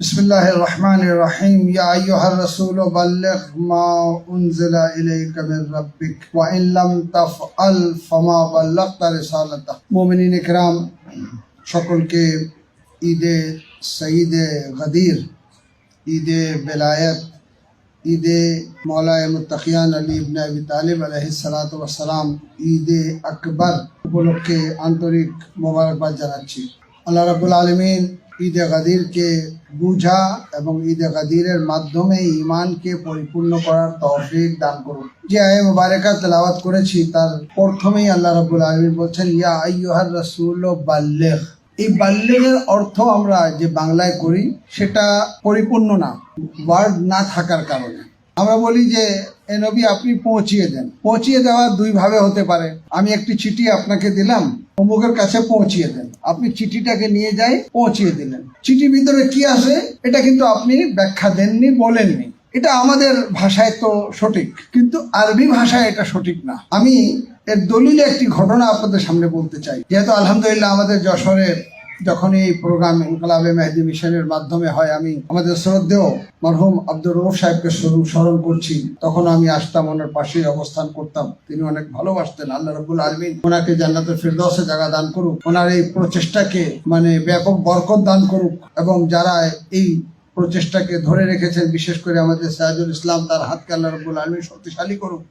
بسم اللہ الرحمن الرحیم. یا ایوہ الرسول بلغ ما انزل الیک من ربک وان لم تفعل فما بلغت رسالتہ. مومنین اکرام شکل کے عید سعید غدیر، عید بلایت عید مولا متقیان علی ابن ابی طالب علیہ السلام وسلام عید اکبر بلک کے آنترک مبارکباد جاناچی جی. اللہ رب العالمین عید غدیر کے বুঝা এবং ঈদে গাদিরের মাধ্যমে ইমানকে পরিপূর্ণ করার তৌফিক দান করুন। যে আয় মুবারকা তেলাওয়াত করেছি, তার প্রথমেই আল্লাহ রাবুল আলমী বলছেন, ইয়া আইয়ুহার রসুল বাল্লেহ এই বাল্যের অর্থ আমরা যে বাংলায় করি, সেটা পরিপূর্ণ না, ওয়ার্ড না থাকার কারণে। আমরা বলি যে, এ নবী, আপনি পৌঁছিয়ে দেন। পৌঁছিয়ে দেওয়া দুই ভাবে হতে পারে। আমি একটি চিঠি আপনাকে দিলাম, অমুকের কাছে পৌঁছিয়ে দেন। আপনি চিঠিটাকে নিয়ে যাই, পৌঁছিয়ে দিলেন। চিঠির ভিতরে কি আছে, এটা কিন্তু আপনি ব্যাখ্যা দেননি, বলেননি। এটা আমাদের ভাষায় তো সঠিক, কিন্তু আরবি ভাষায় এটা সঠিক না। আমি এর দলিলে একটি ঘটনা আপনাদের সামনে বলতে চাই। যেহেতু আলহামদুলিল্লাহ আমাদের যশোরের যখন এই প্রোগ্রাম ইনকলাবে মেহেদি মিশনের মাধ্যমে হয়, আমি আমাদের শ্রদ্ধেয় মরহুম আব্দুর রৌফ সাহেবকে স্মরণ করছি। তখন আমি আসতাম, ওনার পাশেই অবস্থান করতাম। তিনি অনেক ভালোবাসতেন, আল্লাহ রবুল আলমিন ওনাকে জান্নাতের ফিরদৌসে জায়গা দান করুক। ওনার এই প্রচেষ্টাকে মানে ব্যাপক বরকত দান করুক। এবং যারা এই প্রচেষ্টাকে ধরে রেখেছেন বিশেষ করে আমাদের সাহায্য ইসলাম তার হাতকে আল্লাহ রব্বুল আলমী শক্তিশালী করুক।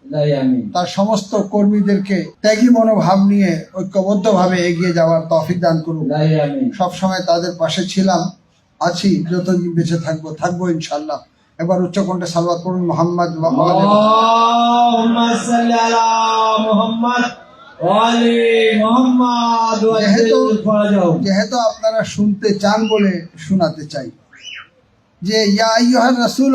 তার সমস্ত কর্মীদেরকে ত্যাগী মনোভাব নিয়ে ঐক্যবদ্ধ ভাবে এগিয়ে যাওয়ার তফিক দান করুক। সবসময় তাদের পাশে ছিলাম আছি যতদিন বেঁচে থাকব থাকব ইনশাল্লাহ একবার উচ্চকণ্ঠে সালবাদ করুন মোহাম্মদ যেহেতু আপনারা শুনতে চান বলে শোনাতে চাই যে, ইয়া আইয়ুহার রাসূল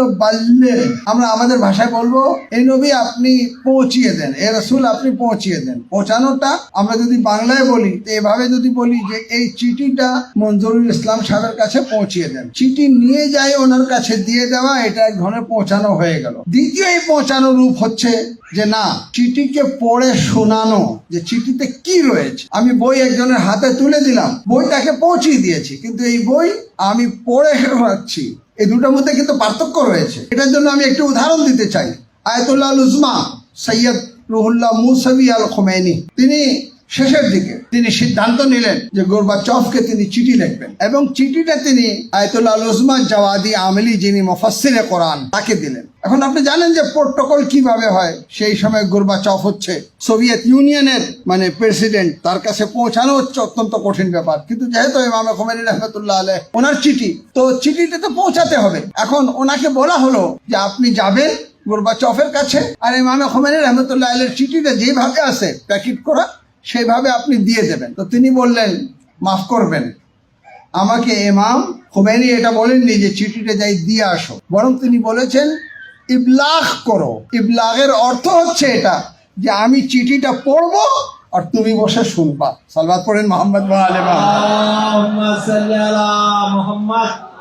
আমরা আমাদের ভাষায় বলব এই নবী, আপনি পৌঁছিয়ে দেন। এ রাসূল, আপনি পৌঁছিয়ে দেন। পৌঁছানোটা আমরা যদি বাংলায় বলি, তো এভাবে যদি বলি যে, এই চিঠিটা মঞ্জুরুল ইসলাম সাহেবের কাছে পৌঁছিয়ে দেন। চিঠি নিয়ে যায় ওনার কাছে দিয়ে দেওয়া, এটা এক ধরনের পৌঁছানো হয়ে গেল। দ্বিতীয় এই পৌঁছানো রূপ হচ্ছে যে, না, চিঠিকে পড়ে শোনানো, যে চিঠিতে কি রয়েছে। আমি বই একজনের হাতে তুলে দিলাম, বইটাকে পৌঁছিয়ে দিয়েছি। কিন্তু এই বই আমি পড়ে পাচ্ছি এই দুটোর মধ্যে কিন্তু পার্থক্য রয়েছে। এটার জন্য আমি একটি উদাহরণ দিতে চাই। Ayatollah Luzma Syed Ruhollah Musavi al Khomeini তিনি শেষের দিকে তিনি সিদ্ধান্ত নিলেন যে গোরবাচফকে তিনি চিঠি লিখবেন। এবং চিঠিটা তিনি আয়তুল্লাহ উজমা জাওয়াদি আমেলি যিনি মফাসিরে কোরআন, তাকে দিলেন। এখন আপনি জানেন যে প্রোটোকল কীভাবে হয়? সেই সময় গোরবাচফ হচ্ছে সোভিয়েত ইউনিয়নের মানে প্রেসিডেন্ট, তার কাছে পৌঁছানো হচ্ছে অত্যন্ত কঠিন ব্যাপার। কিন্তু যেহেতু ইমাম খোমেনি রহমতুল্লাহ আলহ ওনার চিঠি, তো চিঠিটা তো পৌঁছাতে হবে। এখন ওনাকে বলা হলো যে আপনি যাবেন গোরবাচফের কাছে, আর ইমামে খোমেনি রহমতুল্লাহ আলের চিঠিটা যেভাবে আছে, প্যাকেট করা সেইভাবে আপনি দিয়ে দেবেন। তো তিনি বললেন, মাফ করবেন। আমাকে ইমাম খোমেনি এটা বলেননি যে চিঠিটা যাই দিয়ে আসো। বরং তিনি বলেছেন, ইবলাগ করো। ইবলাগের অর্থ হচ্ছে এটা যে আমি চিঠিটা পড়ব আর তুমি বসে শুনবা। সালবাদ পড়েন মোহাম্মদ মোহাম্মদ।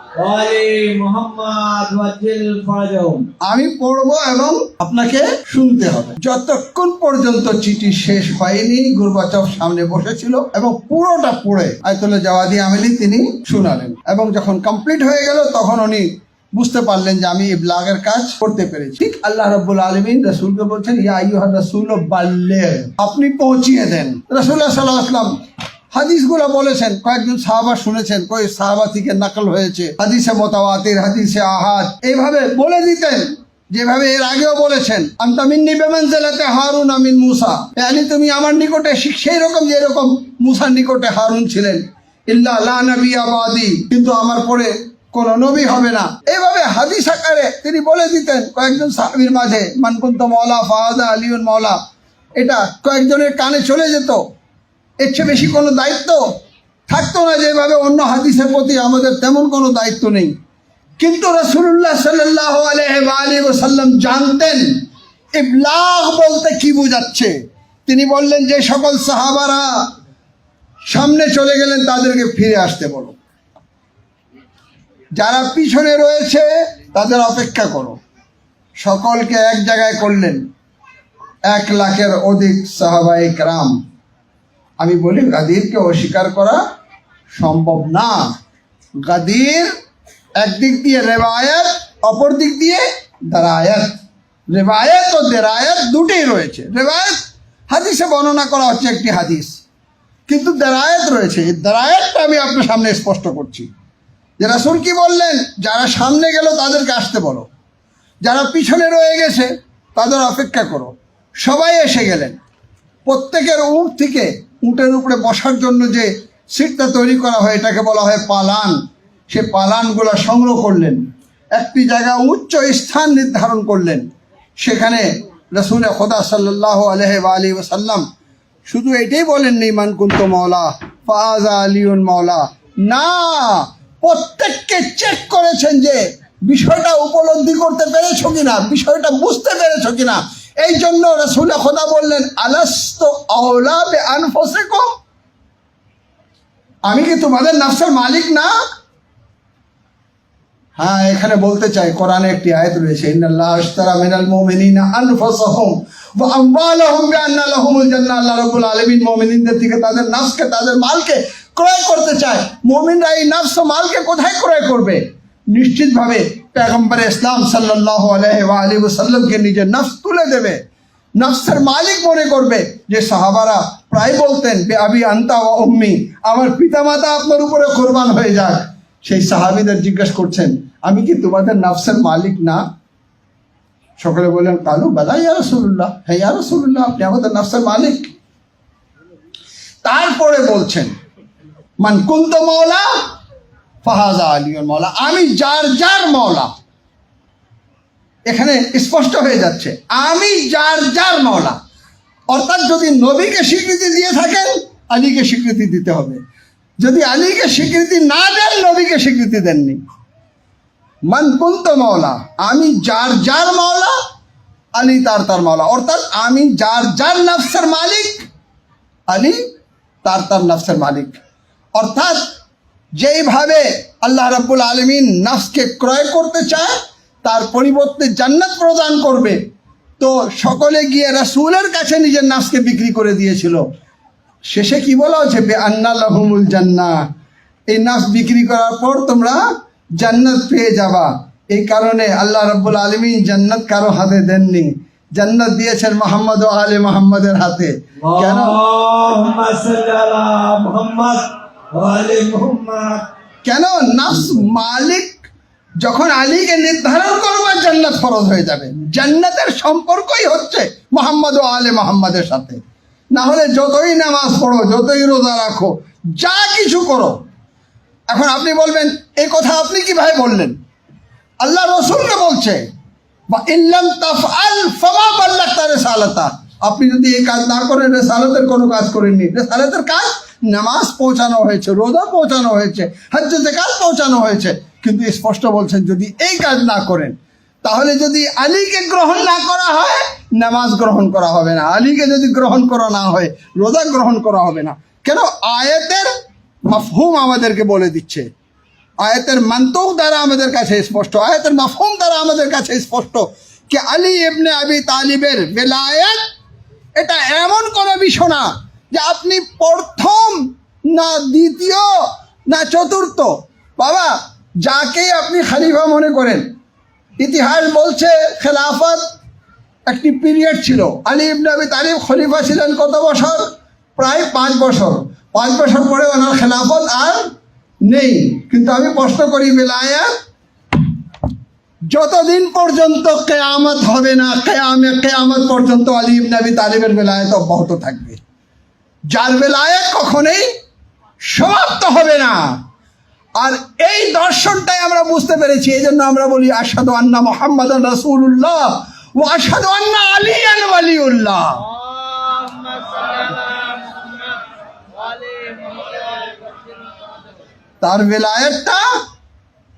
আমি পড়ব এবং আপনাকে শুনতে হবে। যতক্ষণ পর্যন্ত চিঠি শেষ হয়নি, গুরবাচক সামনে বসেছিল এবং পুরোটা পড়ে আয়তলে দিয়ে আমিলি তিনি শুনালেন। এবং যখন কমপ্লিট হয়ে গেল, তখন উনি বুঝতে পারলেন যে আমি ব্লাগের কাজ করতে পেরেছি। ঠিক আল্লাহ রব্বুল আলমিন রসুলকে বলছেন, ইয়া ইউহা রসুল বাল্লে আপনি পৌঁছিয়ে দেন। রসুল্লাহ সাল্লাহ আসলাম হাদিসগুলো বলেছেন, কয়েকজন সাহাবা শুনেছেন, কয়েক সাহাবা থেকে নকল হয়েছে, হাদিসে মোতাবাতির হাদিসে আহাদ। এইভাবে বলে দিতেন, যেভাবে এর আগেও বলেছেন আন্তামিন্নি বেমানজেলাতে হারুন আমিন মুসা। yani তুমি আমার নিকটে সেই রকম, যেরকম মুসার নিকটে হারুন ছিলেন। ইল্লা লা নবী আবাদি কিন্তু আমার পরে কোন নবী হবে না। এইভাবে হাদিস আকারে তিনি বলে দিতেন, কয়েকজন সাহাবীর মাঝে মানকুন্ত মৌলা ফাহাদা আলিউন মৌলা এটা কয়েকজনের কানে চলে যেত। এর চেয়ে বেশি কোনো দায়িত্ব? থাকতো না যেভাবে অন্য হাদিসের প্রতি আমাদের তেমন কোনো দায়িত্ব নেই। কিন্তু রসুল্লাহ সাল্লাহ আলহি সাল্লাম জানতেন, ইবলাগ বলতে কি বোঝাচ্ছে? তিনি বললেন, যে সকল সাহাবারা সামনে চলে গেলেন, তাদেরকে ফিরে আসতে বলো। যারা পিছনে রয়েছে, তাদের অপেক্ষা করো। সকলকে এক জায়গায় করলেন। এক লাখের অধিক সাহাবাই রাম আমি বলি, গাদিরকে অস্বীকার করা সম্ভব না। গাদির একদিক দিয়ে রেবায়াত অপর দিক দিয়ে দারায়াত। রেবায়াত ও দেরায়াত দুটোই রয়েছে। রেবায়াত হাদিসে বর্ণনা করা হচ্ছে একটি হাদিস। কিন্তু দারায়াত রয়েছে। এই দারায়াতটা আমি আপনার সামনে স্পষ্ট করছি। যে রাসুল কি বললেন? যারা সামনে গেল, তাদেরকে আসতে বলো। যারা পিছনে রয়ে গেছে, তাদের অপেক্ষা করো। সবাই এসে গেলেন। প্রত্যেকের উঁট থেকে উটের উপরে বসার জন্য যে সিটটা তৈরি করা হয়, এটাকে বলা হয় পালান। সে পালানগুলো সংগ্রহ করলেন। একটি জায়গা উচ্চ স্থান নির্ধারণ করলেন। সেখানে রসুল খোদা সাল্লাহ আলহ আলী ওসাল্লাম শুধু এটাই বলেননি, মান কুন্ত মৌলা ফাজা আলিউন মৌলা না, প্রত্যেককে চেক করেছেন যে বিষয়টা উপলব্ধি করতে পেরেছ কিনা, বিষয়টা বুঝতে পেরেছ কিনা। এই জন্য রসুল খোদা বললেন, আলাস্ত আওলা বে আনফসিকুম আমি কি তোমাদের নাফসের মালিক না? হ্যাঁ এখানে বলতে চাই, কোরআনে একটি আয়াত রয়েছে, ইন্নাল্লাহ আশতারা মিনাল মুমিনিনা আনফুসাহুম ওয়া আমওয়ালাহুম বিআন্না লাহুমুল জান্নাহ। আল্লাহ রাব্বুল আলামিন মুমিনদের থেকে তাদের নাফসকে, তাদের মালকে ক্রয় করতে চায়। মুমিনরা এই নাফস মালকে কোথায় ক্রয় করবে? নিশ্চিতভাবে পেগম্বর ইসলাম সাল্লাল্লাহু আলাইহি ওয়া আলিহি ওয়াসাল্লামকে নিজের নাফস তুলে দেবে। নফসের মালিক মনে করবে যে সাহাবারা প্রায় বলতেন, বে আবি আন্তা ওয়া উম্মি, আমার পিতামাতা আপনার উপরে কোরবান হয়ে যাক। সেই সাহাবিদের জিজ্ঞেস করছেন, আমি কি তোমাদের নফসের মালিক না? সকলে বললেন, কালু বেলা ইয়া রসুল্লাহ হ্যাঁ ইয়া রসুল্লাহ আপনি আমাদের নফসের মালিক। তারপরে বলছেন, মান কুন্ত মৌলা ফাহাজা আলিয়র মৌলা আমি যার যার মৌলা এখানে স্পষ্ট হয়ে যাচ্ছে, আমি যার যার মৌলা অর্থাৎ যদি নবীকে স্বীকৃতি দিয়ে থাকেন, আলীকে স্বীকৃতি দিতে হবে। যদি আলীকে স্বীকৃতি না দেন, নবীকে স্বীকৃতি দেননি। মান কুন্ত মৌলা আমি যার যার মৌলা আলী তার তার মৌলা অর্থাৎ আমি যার যার নফসের মালিক, আলী তার তার নফসের মালিক। অর্থাৎ যেইভাবে আল্লাহ রাব্বুল আলমিন নফসকে ক্রয় করতে চায়, তার পরিবর্তে জান্নাত প্রদান করবে। তো সকলে গিয়ে রাসূলের কাছে নিজের নাফসকে বিক্রি করে দিয়েছিল। শেষে কি বলা হচ্ছে বে আন্না লাহুমুল জান্না। এই নাফস বিক্রি করার পর তোমরা জান্নাত পেয়ে যাবা। এই কারণে আল্লাহ রাব্বুল আলমিন জান্নাত কারও হাতে দেননি। জান্নাত দিয়েছেন মোহাম্মদ ও আলে মোহাম্মদের হাতে। কেন? কেন? নাফস মালিক যখন আলীকে নির্ধারণ করবার জান্নাত ফরজ হয়ে যাবে, জান্নাতের সম্পর্কই হচ্ছে মোহাম্মদ ও আলে মোহাম্মদের সাথে। না হলে যতই নামাজ পড়ো, যতই রোজা রাখো, যা কিছু করো, এখন আপনি বলবেন, এ কথা আপনি কীভাবে বললেন? আল্লাহ রসুলকে বলছে, বা ইল্লাম তাফ আল ফমা পাল্লা তার সালাতা আপনি যদি এই কাজ না করেন, রেসালতের কোনো কাজ করেননি। রেসালতের কাজ নামাজ পৌঁছানো হয়েছে, রোজা পৌঁছানো হয়েছে হজ্জতে কাজ পৌঁছানো হয়েছে। কিন্তু স্পষ্ট বলছেন, যদি এই কাজ না করেন, তাহলে যদি আলীকে গ্রহণ না করা হয়, নামাজ গ্রহণ করা হবে না। আলীকে যদি গ্রহণ করা না হয়, রোজা গ্রহণ করা হবে না। কেন? আয়াতের মাফহুম আমাদেরকে বলে দিচ্ছে। আয়াতের মন্তক দ্বারা আমাদের কাছে স্পষ্ট। আয়াতের মাফহুম দ্বারা আমাদের কাছে স্পষ্ট যে আলী ইবনে আবি তালিবের বেলায়েত, এটা এমন কোনো বিষয় না যে আপনি প্রথম না দ্বিতীয় না চতুর্থ। বাবা, যাকেই আপনি খালিফা মনে করেন, ইতিহাস বলছে খেলাফত একটি পিরিয়ড ছিল। আলী ইবনে আবি তালিব খলিফা ছিলেন কত বছর? প্রায় পাঁচ বছর। পাঁচ বছর পরে ওনার খেলাফত আর নেই। কিন্তু আমি প্রশ্ন করি বেলায়াত যতদিন পর্যন্ত কেয়ামত হবে না, কেয়ামে, কেয়ামত পর্যন্ত আলী ইবনে আবি তালিবের বেলায়েত অব্যাহত থাকবে। যার বেলায়েত কখনোই সমাপ্ত হবে না। আর এই দর্শনটাই আমরা বুঝতে পেরেছি এই জন্য আমরা বলি আসাদু আন্না মোহাম্মদ রসুল্লাহ ও আসাদু আন্না আলী ওয়ালিউল্লাহ। তার বেলায়েতটা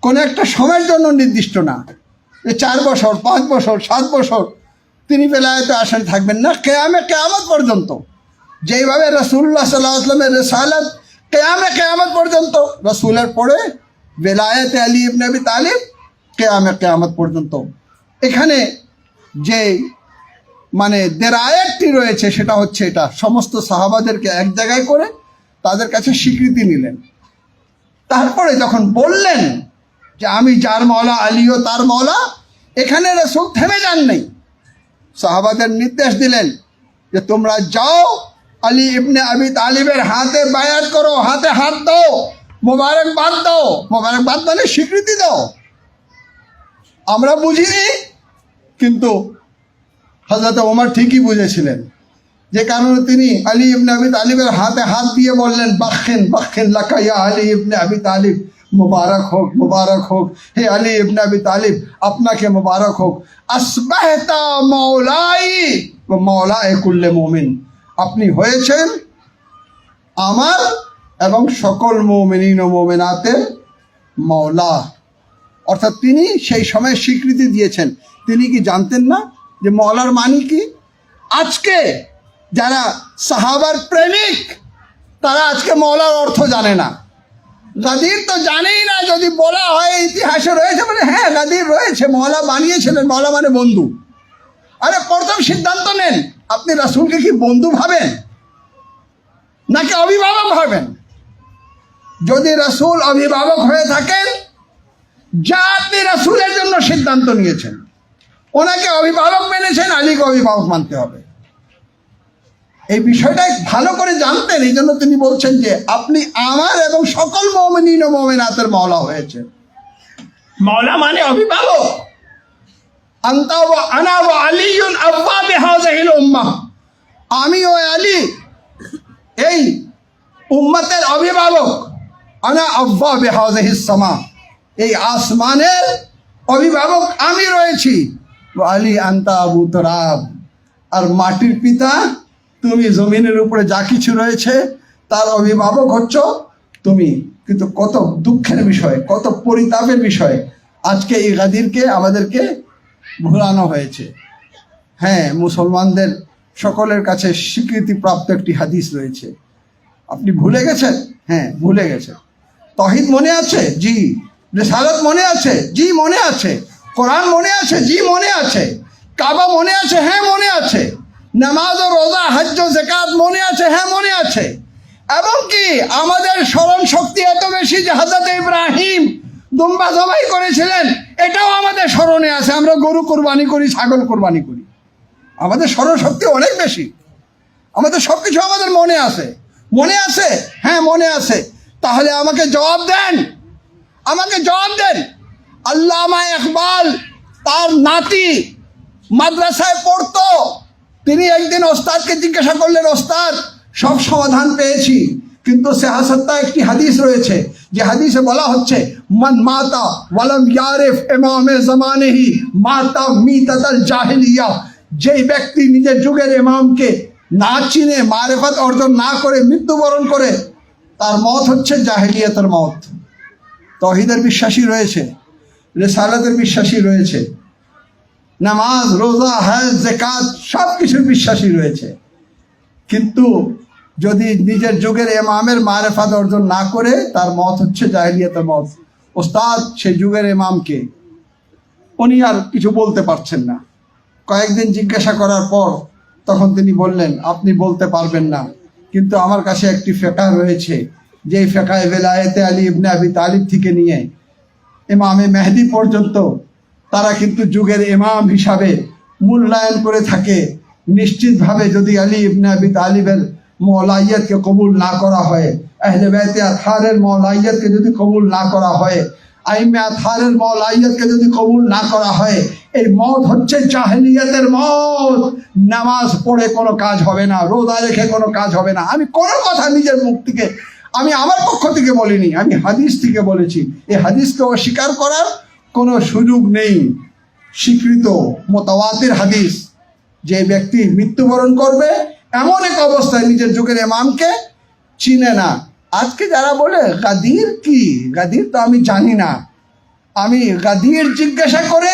কোনো একটা সময়ের জন্য নির্দিষ্ট না। যে চার বছর, পাঁচ বছর, সাত বছর তিনি বেলায়েতে আসলে থাকবেন না, কেয়ামে কেয়ামত পর্যন্ত। যেইভাবে রসুল্লাহ সাল্লাহ আসলামের রেসালত কেয়ামে কেয়ামত পর্যন্ত, রসুলের পরে বেলায়েতে আলী ইবনে আবি তালিব কেয়ামে কেয়ামত পর্যন্ত। এখানে যে মানে দেরায়তটি রয়েছে, সেটা হচ্ছে এটা। সমস্ত সাহাবাদেরকে এক জায়গায় করে তাদের কাছে স্বীকৃতি নিলেন। তারপরে যখন বললেন যে আমি যার মৌলা আলীও তার মৌলা এখানে রসুল থেমে যান নেই সাহাবাদের নির্দেশ দিলেন যে তোমরা যাও আলী ইবনে আবি তালিবের হাতে বায়াত করো, হাতে হাত দাও মোবারকবাদ দাও মোবারকবাদ মানে স্বীকৃতি দাও। আমরা বুঝিনি, কিন্তু হজরত ওমর ঠিকই বুঝেছিলেন। যে কারণে তিনি আলী ইবনে আবি তালিবের হাতে হাত দিয়ে বললেন বাক্ষেন বাক্ষেন লাকাইয়া আলী ইবনে আবি তালিব, মুবারক হোক মুবারক হোক। হে আলী ইবনে আবি তালিব, আপনাকে মুবারক হোক। আসবাহতা মৌলাই মৌলা কুল্লে মুমিন। আপনি হয়েছেন আমার এবং সকল মৌমিনিন ও মৌলা অর্থাৎ তিনি সেই সময় স্বীকৃতি দিয়েছেন। তিনি কি জানতেন না যে মৌলার মানি কি? আজকে যারা সাহাবার প্রেমিক, তারা আজকে মৌলার অর্থ জানে না। গাদির তো জানেই না, যদি বলা হয় ইতিহাসে রয়েছে মানে হ্যাঁ গাদির রয়েছে মৌলা বানিয়েছিলেন মৌলা মানে বন্ধু। আরে প্রথম সিদ্ধান্ত নেন আপনি রাসুলকে কি বন্ধু ভাবেন? নাকি অভিভাবক ভাবেন? যদি রাসূল অভিভাবক হয়ে থাকেন, যা আপনি রাসূলের জন্য সিদ্ধান্ত নিয়েছেন, ওনাকে অভিভাবক মেনেছেন, আলীকে অভিভাবক মানতে হবে। এই বিষয়টা ভালো করে জানতেন, এই জন্য তিনি বলছেন যে, আপনি আমার এবং সকল মমিনিন মমিনাতের মওলা হয়েছে মওলা মানে অভিভাবক। আন্তা আনা ওয়া আলিয়ুন আব্বা বিহাযিহিল উম্মাহ আমি ও আলী এই উম্মতের অভিভাবক, আনা আব্বা বেহাজিহিস সামা। এই আসমানের অভিভাবক আমি রয়েছি। আলী, আন্তা আবু তরাব। আর মাটির পিতা, তুমি জমিনের উপরে যা কিছু রয়েছে, তার অভিভাবক হচ্ছ তুমি। কিন্তু কত দুঃখের বিষয়, কত পরিতাপের বিষয়। আজকে এই গাদিরকে, আমাদেরকে ভুলানো হয়েছে। হ্যাঁ মুসলমানদের সকলের কাছে স্বীকৃতিপ্রাপ্ত একটি হাদিস রয়েছে। আপনি ভুলে গেছেন? হ্যাঁ ভুলে গেছেন। তহিদ মনে আছে? জি। রেসালত মনে আছে? জি, মনে আছে। কোরআন মনে আছে? জি, মনে আছে। কাবা মনে আছে? হ্যাঁ মনে আছে। নামাজ ও রোজা, হজ্জ জেকাত মনে আছে? হ্যাঁ মনে আছে। এবং কি আমাদের স্মরণ শক্তি এত বেশি যে হাজরত ইব্রাহিম দুম্বা জবাই করেছিলেন, এটাও স্মরণে আছে আমরা গরু কোরবানি করি, ছাগল কোরবানি করি। আমাদের স্মরণ শক্তি অনেক বেশি। আমাদের সব কিছু আমাদের মনে আছে। মনে আছে? হ্যাঁ মনে আছে। তাহলে আমাকে জবাব দেন। আমাকে জবাব দেন। আল্লামা ইকবাল তার নাতি মাদ্রাসায় পড়তো। তিনি একদিন ওস্তাদকে জিজ্ঞাসা করলেন, ওস্তাদ, সব সমাধান পেয়েছি। কিন্তু সেহাসত্তা একটি হাদিস রয়েছে, যে হাদিসে বলা হচ্ছে, মান মাতা ওয়ালাম ইয়ারিফ ইমামে জামানেহি, মাতা মিতাতাল জাহিলিয়া। যেই ব্যক্তি নিজের যুগের ইমামকে না চিনে, মারেফত অর্জন না করে, মৃত্যুবরণ করে, তার মত হচ্ছে জাহিলিয়াতের মত। তহিদের বিশ্বাসী রয়েছে, রেসালাতের বিশ্বাসী রয়েছে, নামাজ, রোজা হজ জেকাত সব কিছুর বিশ্বাসী রয়েছে। কিন্তু যদি নিজের যুগের এমামের মারেফাত অর্জন না করে, তার মত হচ্ছে জাহিলিয়াতের মত। ওস্তাদ সে যুগের এমামকে উনি আর কিছু বলতে পারছেন না। কয়েকদিন জিজ্ঞাসা করার পর তখন তিনি বললেন, আপনি বলতে পারবেন না। কিন্তু আমার কাছে একটি ফেকা রয়েছে। যেই ফেকায় বেলায়েতে আলী ইবনে আবি তালিব থেকে নিয়ে ইমামে মেহেদি পর্যন্ত, তারা কিন্তু যুগের ইমাম হিসাবে মূল্যায়ন করে থাকে। নিশ্চিতভাবে যদি আলী ইবনে আবি তালিবের মৌলাইয়তকে কবুল না করা হয়। আহলে বাইতে আথারের মৌলাইয়তকে যদি কবুল না করা হয়, আইমে আথারের মৌলাইয়তকে যদি কবুল না করা হয়, এই মত হচ্ছে জাহেলিয়াতের মত। নামাজ পড়ে কোনো কাজ হবে না, রোজা রেখে কোনো কাজ হবে না। আমি কোনো কথা নিজের মুখ থেকে, আমি আমার পক্ষ থেকে বলিনি, আমি হাদিস থেকে বলেছি। এই হাদিসকে অস্বীকার করার কোনো সুযোগ নেই। স্বীকৃত মোতাবাতের হাদিস, যে ব্যক্তি মৃত্যুবরণ করবে এমন এক অবস্থায় নিজের যুগের এমামকে চিনে না। আজকে যারা বলে, গাদির কি? গাদির তো আমি জানি না। আমি গাদির জিজ্ঞাসা করে,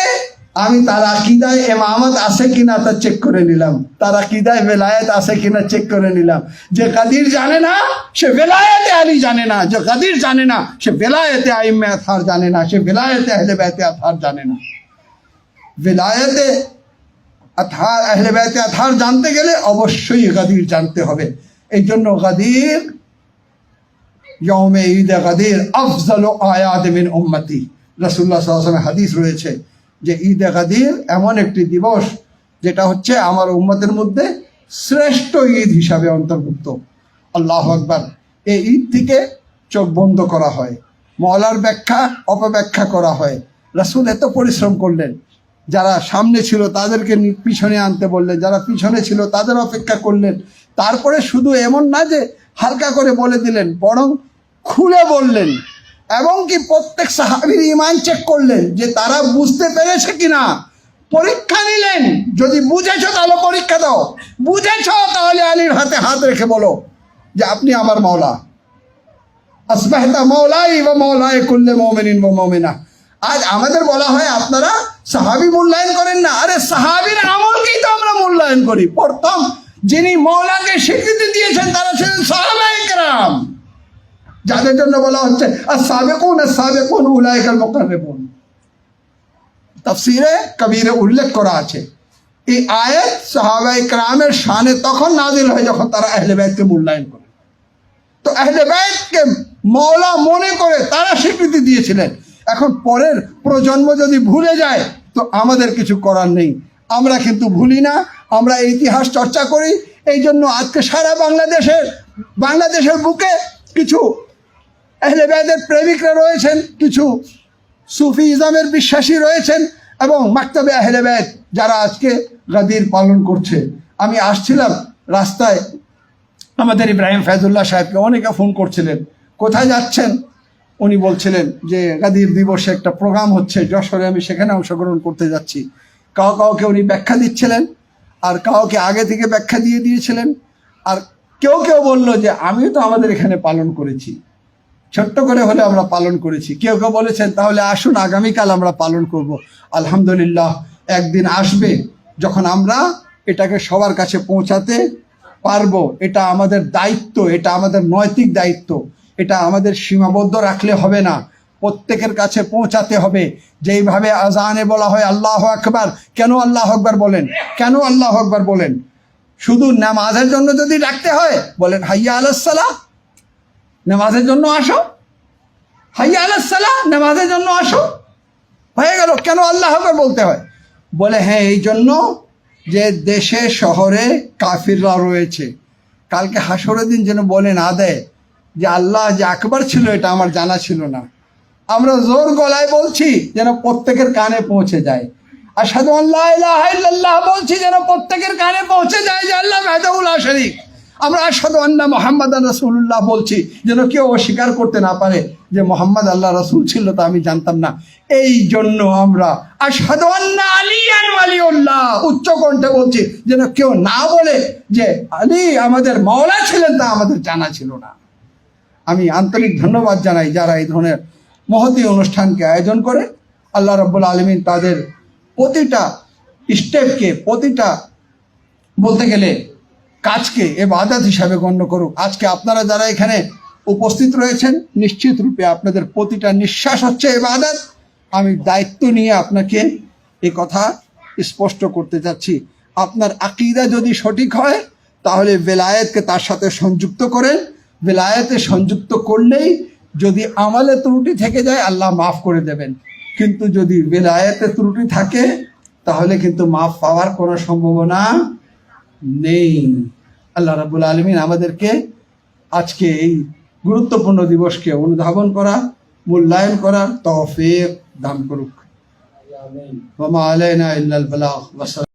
আমি তার আকিদায় এমামত আছে কিনা তা চেক করে নিলাম। তার আকিদায় বেলায়েত আছে কিনা চেক করে নিলাম। যে গাদির জানে না, সে বেলায়েতে আলী জানে না। যে গাদির জানে না, সে বেলায়েতে আইমে আথার জানে না। সে বেলায়েতে আহলে বেতে আথার জানে না। বেলায়েতে আথার আহলে বাইতে আথার জানতে গেলে অবশ্যই গাদির জানতে হবে। এই জন্য গাদির ইয়মে ঈদ গাদির আফজল আয়াত মিন উম্মতি। রাসুল্লাহ সাল্লামের হাদিস রয়েছে যে ঈদ গাদির এমন একটি দিবস যেটা হচ্ছে আমার উম্মতের মধ্যে শ্রেষ্ঠ ঈদ হিসাবে অন্তর্ভুক্ত। আল্লাহ আকবার। এই ঈদ থেকে চোখ বন্ধ করা হয়। মলার ব্যাখ্যা, অপব্যাখ্যা করা হয়। রাসুল এত পরিশ্রম করলেন। যারা সামনে ছিল তাদেরকে পিছনে আনতে বললেন। যারা পিছনে ছিল তাদের অপেক্ষা করলেন। তারপরে শুধু এমন না যে হালকা করে বলে দিলেন, বরং খুলে বললেন। এবং কি প্রত্যেক সাহাবির ইমান চেক করলেন যে তারা বুঝতে পেরেছে কিনা? পরীক্ষা নিলেন। যদি বুঝেছ তাহলে পরীক্ষা দাও। বুঝেছ তাহলে আলীর হাতে হাত রেখে বলো যে আপনি আমার মাওলা। আসবাহতা মৌলাই বা মৌলায় করলে মৌমিনিন বা মৌমিনা। আজ আমাদের বলা হয় আপনারা সাহাবি মূল্যায়ন করেন না। আরে সাহাবির আমলকেই তো আমরা মূল্যায়ন করি। প্রথম যিনি মৌলাকে স্বীকৃতি দিয়েছেন, তারা ছিলেন সাহাবাই কেরাম। যাদের জন্য বলা হচ্ছে আর সাবেকুন আর সাবেকুন, উলাইকাল মোকাররেবুন। তাফসিরে কবিরে উল্লেখ করা আছে। এই আয়াত সাহাবাই কেরামের শানে তখন নাজিল হয় যখন তারা আহলে বাইতকে মূল্যায়ন করে। তো আহলে বাইতকে মৌলা মনে করে তারা স্বীকৃতি দিয়েছিলেন। এখন পরের প্রজন্ম যদি ভুলে যায়, তো আমাদের কিছু করার নেই। আমরা কিন্তু ভুলি না, আমরা ইতিহাস চর্চা করি, এই জন্য আজকে সারা বাংলাদেশের বাংলাদেশের বুকে কিছু আহলে বাইতের প্রেমিকরা রয়েছেন, কিছু সুফি ইজমের বিশ্বাসী রয়েছেন এবং মাক্তবে আহলে বাইত যারা আজকে গাদির পালন করছে। আমি আসছিলাম রাস্তায়। আমাদের ইব্রাহিম ফায়জুল্লাহ সাহেবকে অনেকে ফোন করছিলেন। কোথায় যাচ্ছেন? উনি বলছিলেন যে গাদির দিবসে একটা প্রোগ্রাম হচ্ছে, যশোরে আমি সেখানে অংশগ্রহণ করতে যাচ্ছি। কাউ কাউকে উনি ব্যাখ্যা দিচ্ছিলেন, আর কাউকে আগে থেকে ব্যাখ্যা দিয়ে দিয়েছিলেন, আর কেউ কেউ বলল যে আমিও তো আমাদের এখানে পালন করেছি। ছোট্ট করে হলে আমরা পালন করেছি। কেউ কেউ বলেছেন, তাহলে আসুন, আগামীকাল আমরা পালন করব। আলহামদুলিল্লাহ, একদিন আসবে যখন আমরা এটাকে সবার কাছে পৌঁছাতে পারব। এটা আমাদের দায়িত্ব, এটা আমাদের নৈতিক দায়িত্ব। এটা আমাদের সীমাবদ্ধ রাখলে হবে না। প্রত্যেকের কাছে পৌঁছাতে হবে। যেইভাবে আজানে বলা হয় আল্লাহ আকবার, কেন আল্লাহ আকবার বলেন? কেন আল্লাহ আকবার বলেন? শুধু নামাজের জন্য যদি ডাকতে হয়, বলেন, হাইয়া আলাসাল্লাহ নামাজের জন্য আসো। হাইয়া আলাসাল্লাহ নামাজের জন্য আসো। হয়ে গেল, কেন আল্লাহ আকবার বলতে হয়? বলে হ্যাঁ এই জন্য যে দেশে, শহরে কাফিররা রয়েছে। কালকে হাসরের দিন যেন বলে না দেয় যে আল্লাহ যে আকবার ছিল এটা আমার জানা ছিল না। আমরা জোর গলায় বলছি যেন প্রত্যেকের কানে পৌঁছে যায়। আর সাধু আল্লাহ বলছি যেন প্রত্যেকের কানে পৌঁছে যায় যে আল্লাহ মেহদাউল্লাহ শরীফ আমরা আসাদু আন্না মোহাম্মদ রসুল্লাহ বলছি যেন কেউ অস্বীকার করতে না পারে যে মোহাম্মদ আল্লাহ রসুল ছিল তা আমি জানতাম না। এই জন্য আমরা আসাদু আন্না আলী আলিউল্লাহ উচ্চ কণ্ঠে বলছি যেন কেউ না বলে যে আলী আমাদের মাওলা ছিলেন তা আমাদের জানা ছিল না। আমি আন্তরিক ধন্যবাদ জানাই যারা এই ধরনের মহতী অনুষ্ঠানকে আয়োজন করে। আল্লাহ রব্বুল আলমিন তাদের প্রতিটা স্টেপকে, প্রতিটা বলতে গেলে কাজকে এবাদত হিসাবে গণ্য করুক। আজকে আপনারা যারা এখানে উপস্থিত রয়েছেন, নিশ্চিত রূপে আপনাদের প্রতিটা নিঃশ্বাস হচ্ছে এবাদত আমি দায়িত্ব নিয়ে আপনাকে এ কথা স্পষ্ট করতে চাচ্ছি। আপনার আকিদা যদি সঠিক হয়, তাহলে বেলায়েতকে তার সাথে সংযুক্ত করেন। বেলায়েতে সংযুক্ত করলেই যদি আমালে ত্রুটি থেকে যায় আল্লাহ মাফ করে দেবেন। কিন্তু যদি বেলায়েতে ত্রুটি থাকে তাহলে কিন্তু মাফ পাওয়ার কোনো সম্ভাবনা নেই। আল্লাহ রাবুল আলমিন আমাদেরকে আজকে এই গুরুত্বপূর্ণ দিবসকে অনুধাবন করা মূল্যায়ন করার তৌফিক দান করুক।